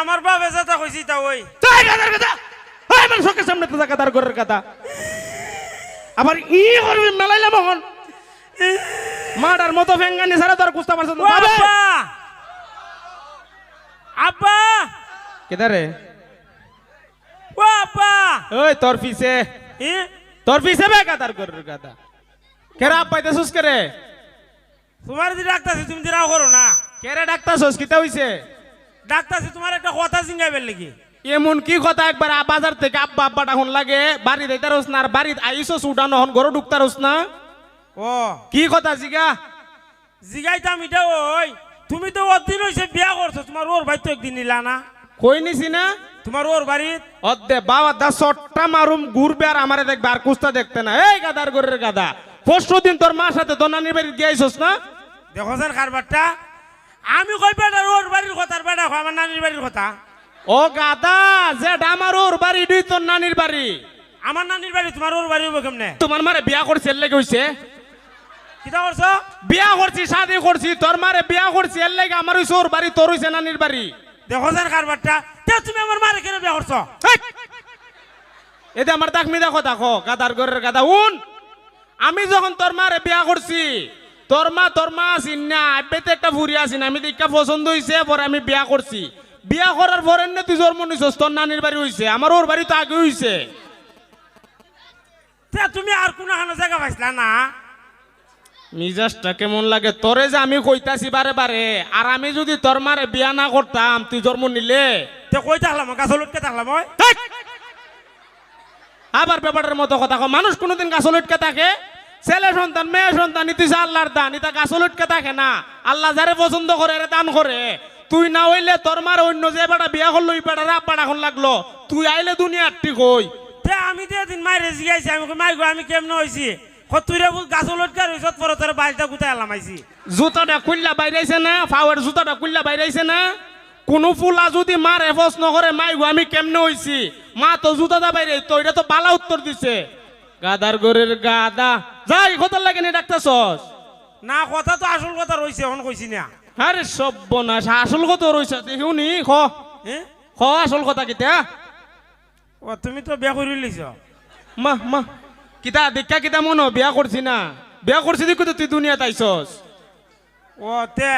আমার বাপে যেটা কইছি তা ওই। তাই গাদার কথা? ওই আমার চোখের সামনে তো গাদার ঘরের কথা। আবার ই করবি মেলাইলাম এখন মাডার মতো ফেঙ্গানি ছাড়া তোর কুস্তা পারছ ও আব্বা! আব্বা! কেদারে ও আব্বা! ওই তোর পিছে। তোর পিছে বে গাদার ঘরের কথা। কেরা আব্বাইতে সুস করে? তোমার যে ডাক্তারছি তুমি দিরাও করো না। কেরে ডাক্তার সুস কিতা হইছে? ডাক্তারছি তোমার একটা কথা জিঙ্গাইবেন নাকি? এমন কি কথা? একবার বাজার থেকে আব্বা আব্বা ডাকুন লাগে বাড়ি দিতারস না আর বাড়িত আইসস উঠানো হন গরু ঢুকতারস না। ও। কি কথা জিগা? জিগাইতাম এটা ওই তুমি তো অদিন হয়েছে বিয়া করছ তোমার ওর ভাই তো একদিন নিলা না। কই নিছি না? তোমার ওর বাড়িত? অদ্দে বাবা দা সট্টা মারুম ঘুরবে আর আমারে দেখবে আর কুস্তা দেখতে না। এই গাদার গরের গাদা পরশু দিন তোর মার সাথে তোর নানির বাড়ি গিয়েছিস না? দেখো স্যার কারবারটা। আমি কই বেটার ওর বাড়ির কথা বেটা আমার নানির বাড়ির কথা? ও গাদা যে আমার ওর বাড়ি দুই তোর নানির বাড়ি। আমার নানির বাড়ি তোমার ওর বাড়ি হইব কেমনে? তোমার মারে বিয়া করছে লেগে হইছে। কিতা করছ? বিয়া করছি শাদি করছি তোর মারে বিয়া করছি এর লেগে আমার হইছে ওর বাড়ি তোর হইছে নানির বাড়ি। দেখো স্যার কারবারটা। তে তুমি আমার মারে কেন বিয়া করছ! এতে আমার দাগ মিদা কথা কো গাদার ঘরের গাদা। উন আমি যখন তোর মারে বিয়া করছি তোর মা তোর মা আসিন না আব্বেতে একটা ফুরি আসিন আমি দেখা পছন্দ হইছে পরে আমি বিয়া করছি। বিয়া করার পরে না তুই জন্ম নিছস তোর নানির বাড়ি হইছে আমার ওর বাড়ি তো আগে হইছে। তে তুমি আর কোনো হানো জায়গা পাইছিলা না? মিজাজটা কেমন লাগে? তোরে যে আমি কইতাছি বারে বারে আর আমি যদি তোর মারে বিয়া না করতাম তুই জন্ম নিলে? তে কই থাকলাম গাছ লটকে থাকলাম! আবার ব্যাপারের মতো কথা মানুষ কোনোদিন গাছ লটকে থাকে? ছেলে সন্তান মেয়ে সন্তান ইতিস আল্লাহর দান ইতা গাছ লটকে থাকে না। আল্লাহ যারে পছন্দ করে এরে দান করে। তুই না হইলে তোর মার অন্য যে বেটা বিয়া করল ওই বেটারে আব্বা এখন লাগল। তুই আইলে দুনিয়ার ঠিক হই। তে আমি তো এদিন মাইরে জিগাইছি আমি কই, মাই গো আমি কেমনে হইছি? তুই রে গাছ লটকে রইছ পরে তোর বাড়িটা গুতাই আলাম আইছি। জুতাটা খুললা বাইরাইছে না? ফাওয়ার জুতাটা খুললা বাইরাইছে না? কোন ফুলা যদি মারে প্রশ্ন করে মাই গো আমি কেমনে হইছি? মা তো জুতাটা বাইরে তো এটা তো বালা উত্তর দিছে। গাদার গরের গাদা। যাই কথা লাগে নি ডাক্তার সস না কথা তো আসল কথা রইছে এখন কইছি না। আরে সব্যনাশ আসল কথা রইছে দেখিউনি খ। হ্যাঁ খ আসল কথা কিতা? ও তুমি তো বিয়া করে লইছ। মা মা কিতা দেখা কিতা মনো? বিয়া করছি না। বিয়া করছি দেখো তো তুই দুনিয়াতে আইসস ও তে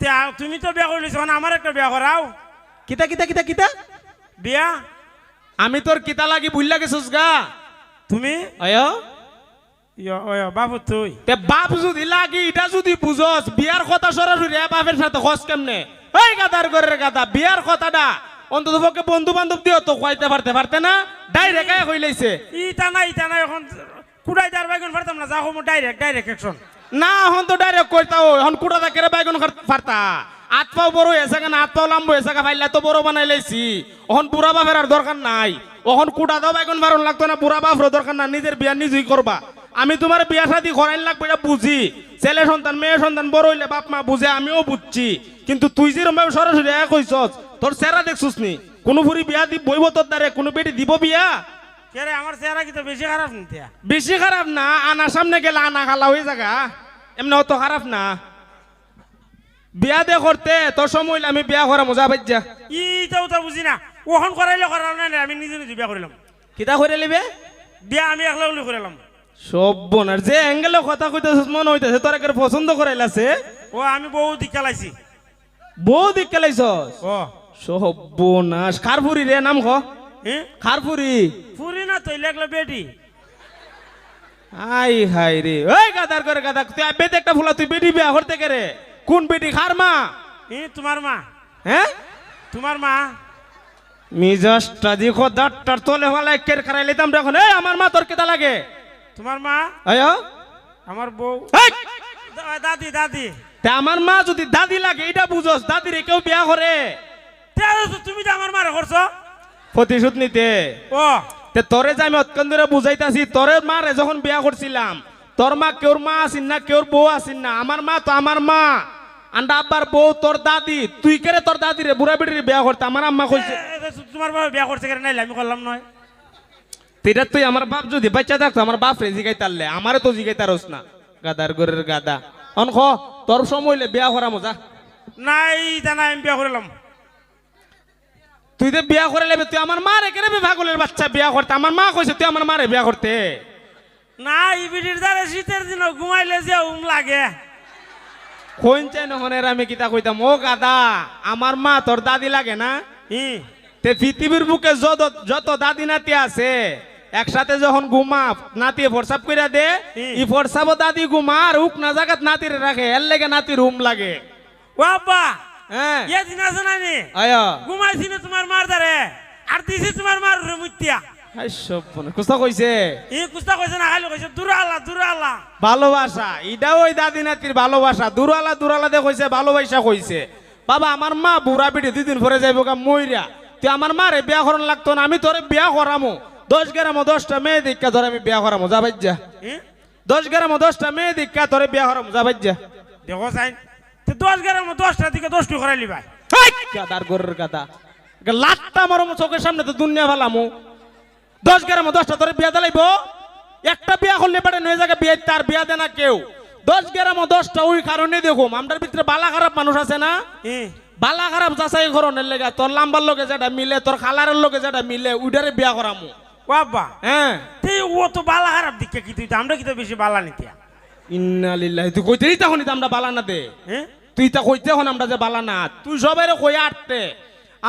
তে তুমি তো বিয়া করে লইছ এখন আমার একটা বিয়া করাও কিতা কিতা কিতা কিতা? বিয়া? আমি তোর কিতা লাগি ভুল লাগেছস গা? তুমি? বাবু তুই। তে বাপ যদি লাগি এটা যদি বুঝস বিয়ার কথা সরাসরি এ বাপের সাথে খস কেমনে? এই গাদার ঘরের গাদা বিয়ার কথাটা অন্তত পক্ষে বন্ধু বান্ধব দিও তো কইতে পারতে পারতে না ডাইরেক্ট কইলাইছে ইটা না ইটা না এখন কুড়াই দার বাইগুন ফারতাম না যা হমু ডাইরেক্ট ডাইরেক্ট অ্যাকশন না হন তো ডাইরেক্ট কইতা ও হন কুড়া দা কেরে বাইগুন খার- ফারতা আত পাও বড় হয়েছে কেন? আত পাও লাম্ব হয়েছে কা ফাইলা তো বড় বানাই লাইছি। ওহন বুড়া বাপের আর দরকার নাই। ওহন কুড়া দাও বাইগুন ফারন লাগতো না বুড়া বাপের দরকার না নিজের বিয়া নিজেই করবা। আমি তোমার বিয়া শাদি করাইন লাগবে এটা বুঝি। ছেলে সন্তান মেয়ে সন্তান বড় হইলে বাপ মা বুঝে আমিও বুঝছি। কিন্তু তুই যেরকম ভাবে সরাসরি এক কইছস তোর চেহারা দেখছুস নি? কোনো ফুরি বিয়া দিব বইব তোর দ্বারে কোনো বেটি দিব বিয়া? কে রে আমার চেহারা কি তো বেশি খারাপ নিতে বেশি খারাপ না আনার সামনে গেলে আনা খালা হয়ে জায়গা এমনি অত খারাপ না। বিয়া দে করতে তোর সময় আমি বিয়া করা মজা পাইছা ইটাও তো বুঝি না। ওখন করাইলে করাল না আমি নিজে নিজে বিয়া করিলাম কিতা করে লিবে? বিয়া আমি একলা উলি করিলাম সব বোনার যে অ্যাঙ্গেলে কথা কইতেছিস মনে হইতেছে তোর একের পছন্দ করাইলাছে ও আমি বহু দিক লাইছি বউ দিক কেলাইছস ও সব বোনাস খারফুরি রে নাম খ খারফুরি ফুরি না তো লেগলো বেটি আই হাই রে ওই গাদার করে গাদা তুই বেতে একটা ফুলা তুই বেটি বিয়া করতে কে রে কোন বেটি খার মা? ই তোমার মা। হ্যাঁ? তোমার মা। মিজাজটা দেখো দাঁতটার তলে হলা কের খারাই লেতাম দেখুন এই আমার মা তোর কেতা লাগে? তোমার মা? আয় আমার বউ! দাদি দাদি। তে আমার মা যদি দাদি লাগে এটা বুঝোস দাদি রে কেউ বিয়া করে? তে তুমি তো আমার মারে করছ। প্রতিশোধ নিতে। ও। তে তোরে যে আমি অত্যন্ত বুঝাইতাছি তোরে মারে যখন বিয়া করছিলাম তোর মা কেউর মা আসিন না কেউর বউ আসিন না আমার মা তো আমার মা। আন্ডা আব্বার বউ তোর দাদি তুই কেরে তোর দাদি রে? বুড়া বেটির বিয়া করতে? আমার আম্মা কইছে তোমার বাবা বিয়া করছে কেন নাইলে আমি করলাম নয়। তেটা তুই আমার বাপ যদি বাচ্চা থাকতো আমার বাপ রে জিগাই তারলে আমারে তো জিগাই তারস না। গাদার গরের গাদা। অন খ তোর সময় হইলে বিয়া করা মজা নাই তা নাই আমি বিয়া করিলাম তুই যে বিয়া করে লেবে তুই আমার মারে কেন ভাগলের বাচ্চা বিয়া করতে? আমার মা কইছে তুই আমার মারে বিয়া করতে। না ইবিডির দ্বারা শীতের দিন ঘুমাইলে যে উম লাগে। কোন চাই নহনের আমি কিতা কইতাম? ও গাদা আমার মা তোর দাদি লাগে না? ই তে পৃথিবীর বুকে যত যত দাদি নাতি আছে একসাথে যখন ঘুমা নাতি ফরসাপ কইরা দে হুম। ই ফরসাবো দাদি ঘুমা আর উক না জাগাত নাতিরে রাখে এর লেগে নাতি রুম লাগে। ও আব্বা হ্যাঁ। ইয়ে দিন আছে না নি? আয়া। ঘুমাইছি না তোমার মার দ্বারে আর দিছি তোমার মার রে মুতিয়া ভালোবাসা ওই দাদি নাতির ভালোবাসা দুরালা দুরালা দে কইছে ভালোবাসা কইছে। বাবা আমার মা বুড়া পিঠে দুই দিন পরে যাইব গা মইরা। তুই আমার মারে বিয়া করান লাগতো না আমি তোরে বিয়া করামো। দশ গ্রামো দশটা মেয়ে দীক্ষা তোরে আমি বিয়া করামো যা যা দশ গ্রামো দশটা মেয়ে দীক্ষা তোরে বিয়া করামো যা যা দেখো সাইন দশ গ্রাম দশটার দিকে দশটু করাইলি ভাই। গাদার গরের গাদা। লাটটা মারমো চোখের সামনে তো দুনিয়া ভালামু দশ গ্রামো দশটা তোরে বিয়া দিলাইব। একটা বিয়া করলে বেড়ে নয় জায়গায় বিয়ে তার বিয়া দে না কেউ। দশ গ্রামো দশটা ওই কারণে দেখুম আমরার ভিতরে বালা খারাপ মানুষ আছে না? বালা খারাপ যাচাই করনের লেগে তোর লাম্বার লোকে যেটা মিলে তোর খালারের লোকে যেটা মিলে উইডারে বিয়া করামু। ও আব্বা হ্যাঁ। তুই ও তো বালা খারাপ দিকে কি তুই তো আমরা কি তো বেশি বালা নিতিয়া ইন্না লিল্লাহি তুই কইতেই তখনই তো আমরা বালা না দে। তুই তা কইতে হন আমরা যে বালা না। তুই সবাই কই আটতে।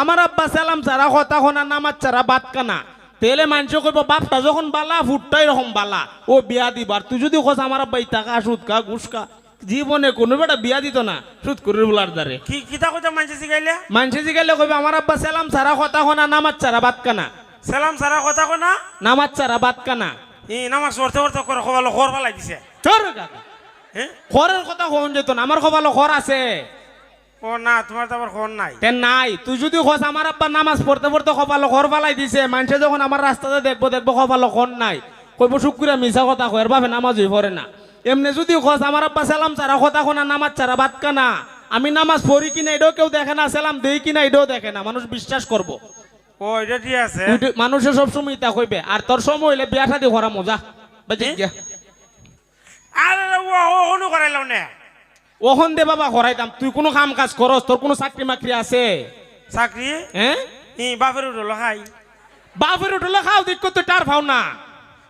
আমার আব্বা সালাম ছাড়া কথা হনা নামাজ ছাড়া বাদ কানা তেলে মানুষ কইব বাপটা যখন বালা ফুটটাই রকম বালা। ও বিয়া দিবার তুই যদি কস আমার আব্বা টাকা সুদ খা ঘুষ খা জীবনে কোনো বেটা বিয়া দিত না সুদ করে বলার দ্বারে কি কিতা কইতা মানছে শিখাইলে মানুষে জিগাইলে কইবে আমার আব্বা সালাম ছাড়া কথা হনা নামাজ ছাড়া বাদ কানা। সালাম সারা কথা কো না নামাজ ছাড়া বাদ কানা। ই নামাজ পড়তে পড়তে করে খোবালো খর দিছে চোর গাদা হ্যাঁ খরের কথা হন যেত না আমার খবালো খর আছে। ও না তোমার তো আবার খর নাই। নাই তুই যদি খোঁজ আমার আব্বা নামাজ পড়তে পড়তে কপালো ঘর ফালাই দিছে মানুষে যখন আমার রাস্তাতে দেখব দেখব কপালো খন নাই। কইব শুক্রিয়া মিশা কথা নামাজ পড়ে না। এমনি যদি খোঁজ আমার আব্বা সালাম ছাড়া কথা কোনা নামাজ ছাড়া বাদ কানা আমি নামাজ পড়ি কিনা এটাও কেউ দেখে না সালাম দেই কিনা এটাও দেখে না মানুষ বিশ্বাস করব। ও এটা ঠিক আছে। মানুষে সব সময় ইতা কইবে আর তোর সময় হইলে বিয়া শাদি করা মজা। বুঝলি আরে ও ও অনু করাইলাম না। ওহন দে বাবা করাইতাম তুই কোনো কাম কাজ করস তোর কোনো চাকরি মাকরি আছে? চাকরি? হ্যাঁ ই বাপের উঠল খাই বাপের উঠলে খাও দেখ তুই টার ভাও না।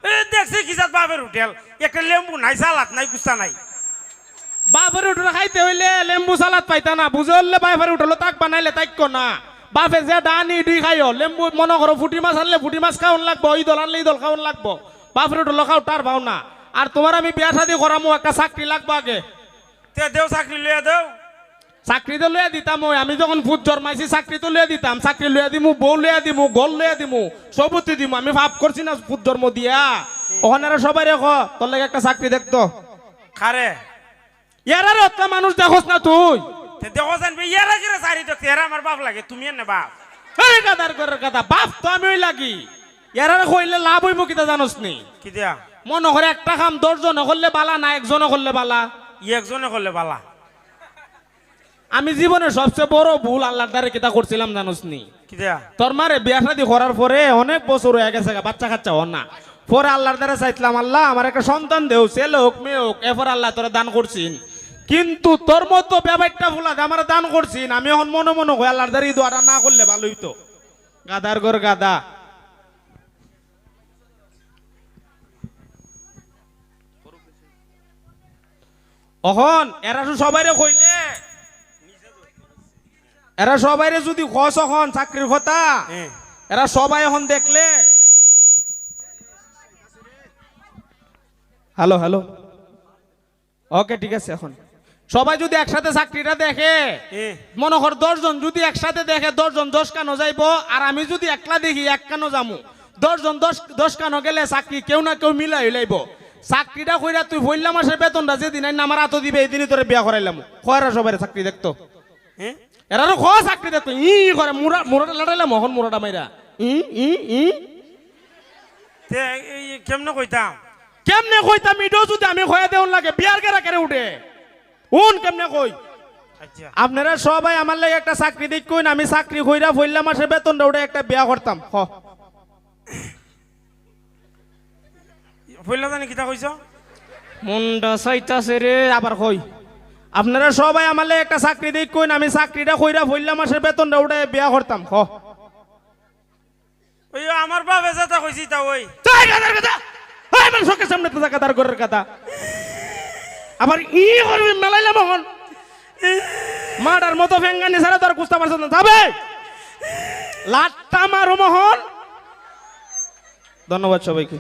এ দেখছি কি জাত বাপের হোটেল একটা লেম্বু নাই সালাদ নাই কুস্তা নাই। বাপের উঠলে খাইতে হইলে লেম্বু সালাদ পাইতা না। বুঝলে বাপের উঠল তাক বানাইলে তাইক না। বাপে যে ডানি দুই খাইও লেম্বু মনে করো ফুটি মাছ আনলে ফুটি মাছ খাওয়ান লাগবো দল আনলে দল খাওয়ান লাগবো। বাপের উঠল খাও টার ভাও না। আর তোমার আমি বিয়া শাদি করামো একটা চাকরি লাগবো আগে। তে দেও চাকরি লইয়া দেও। চাকরি তো লইয়া দিতাম ওই আমি যখন ভূত জন্মাইছি চাকরি তো লইয়া দিতাম। চাকরি লইয়া দিমু বউ লইয়া দিমু গল লইয়া দিমু সবুতি দিমু। আমি ভাব করছি না ভূত জন্ম দিয়া। ওখানে সবাই রেখ তোর লাগে একটা চাকরি দেখতো খারে ইয়ার মানুষ দেখোস না তুই। দেখো জানবি ইয়ারা কিরে চারি দেখতে এরা আমার বাপ লাগে তুমি বাপ। গাদার গাদা বাপ তো আমি ওই লাগি। ইয়ার কইলে লাভ হইব কিতা জানোস নি কি দিয়া? মনে করে একটা কাম দশজনে করলে বালা না একজনে করলে বালা। একজনে করলে বালা। আমি জীবনে সবচেয়ে বড় ভুল আল্লাহর দ্বারে কিতা করছিলাম জানোস নি? তোর মারে বিয়া শাদি করার পরে অনেক বছর হয়ে গেছে বাচ্চা কাচ্চা হন না। পরে আল্লাহর দ্বারা চাইছিলাম আল্লাহ আমার একটা সন্তান দেও ছেলে হোক মেয়ে হোক এরপর আল্লাহ তোরা দান করছিন। কিন্তু তোর মতো ব্যাপারটা ফুলা আমার দান করছিন আমি এখন মনে মনে হয় আল্লাহর দ্বারা এই দোয়াটা না করলে ভালো হইতো। গাদার ঘর গাদা। অহন এরা তো সবাইরে কইলে। এরা সবাইরে যদি খস এখন চাকরির কথা হ্যাঁ। এরা সবাই এখন দেখলে। Hello hello. ওকে ঠিক আছে এখন। সবাই যদি একসাথে চাকরিটা দেখে হ্যাঁ। মনে কর দশজন যদি একসাথে দেখে দশজন দশ কানো যাইব আর আমি যদি একলা দেখি এক কানো যামু। দশজন দশ দশ কানো গেলে চাকরি কেউ না কেউ মিলাই হইলাইব চাকরিটা কইরা তুই বললাম মাসের বেতনটা যেদিন আইন আমার হাতও দিবে এই দিনই তোরে বিয়া করাইলাম। কয়রা সবাই চাকরি দেখতো। হ্যাঁ? এরারও খ চাকরি দেখতো। ই করে মুরা মুরাটা লাটাইলাম মহন মুরাটা মাইরা। ই ই ই। কেমনে কইতাম? কেমনে কইতাম? ইডো যদি আমি খয়া দেউন লাগে বিয়ার কেরা কেড়ে উঠে? উন কেমনে কই? আচ্ছা। আপনারা সবাই আমার লাগে একটা চাকরি দিক কইন আমি চাকরি কইরা ফইলা মাসে বেতনটা উঠে একটা বিয়া করতাম। হ। বললা জানি কিতা কইছ? মুন্ডা সাইতাছে রে আবার কই? আপনারা সবাই আমার লাগে একটা চাকরি দিক কইন আমি চাকরিটা কইরা ফইলা মাসে বেতনটা উঠে বিয়া করতাম ওই আমার বাপে যেটা কইছি তা ওই। তাই গাদার কথা হাই মান চোখের সামনে তো গাদার ঘরের কথা। আবার ই করবি মেলাইলাম এখন। মাটার মতো ফেঙ্গানি ছাড়া তোর কুস্তা পারছ না যাবে? লাট্টা মারো মোহন ধন্যবাদ সবাইকে।